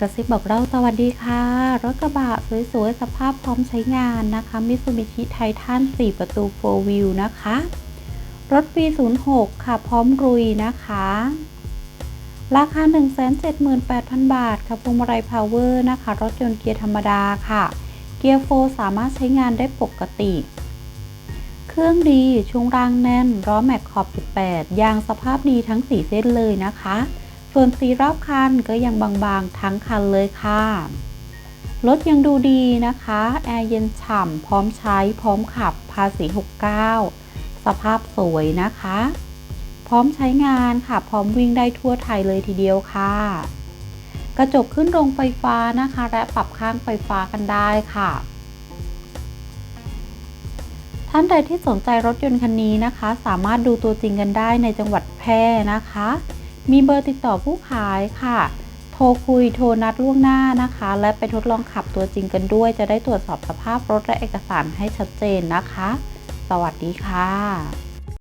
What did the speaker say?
กระซิบบอกเราสวัสดีค่ะ รถกระบะสวยๆ สภาพพร้อมใช้งานนะคะมิ t ูบิชิไททัน4 ประตู 4 wheel นะคะ รถปี 06 ค่ะ พร้อมรุยนะคะ ราคา 178,000 บาท ค่ะพวงมาลัยพาวเวอร์นะคะ รถยนต์เกียร์ธรรมดาค่ะ เกียร์โฟสามารถใช้งานได้ปกติ เครื่องดีช่วงรางแน่นล้อแม็กขอบ 18 ยางสภาพดีทั้ง 4 เส้นเลยนะคะ ส่วนสีรอบคันก็ยังบางๆทั้งคันเลยค่ะ รถยังดูดีนะคะ แอร์เย็นฉ่ำพร้อมใช้พร้อมขับภาษี 69 สภาพสวยนะคะ พร้อมใช้งานค่ะ พร้อมวิ่งได้ทั่วไทยเลยทีเดียวค่ะ กระจกขึ้นโรงไฟฟ้านะคะ และปรับข้างไฟฟ้ากันได้ค่ะท่านใดที่สนใจรถยนต์คันนี้นะคะ สามารถดูตัวจริงกันได้ในจังหวัดแพร่นะคะ มีเบอร์ติดต่อผู้ขายค่ะ โทรคุยโทรนัดล่วงหน้านะคะ และไปทดลองขับตัวจริงกันด้วย จะได้ตรวจสอบสภาพรถและเอกสารให้ชัดเจนนะคะ สวัสดีค่ะ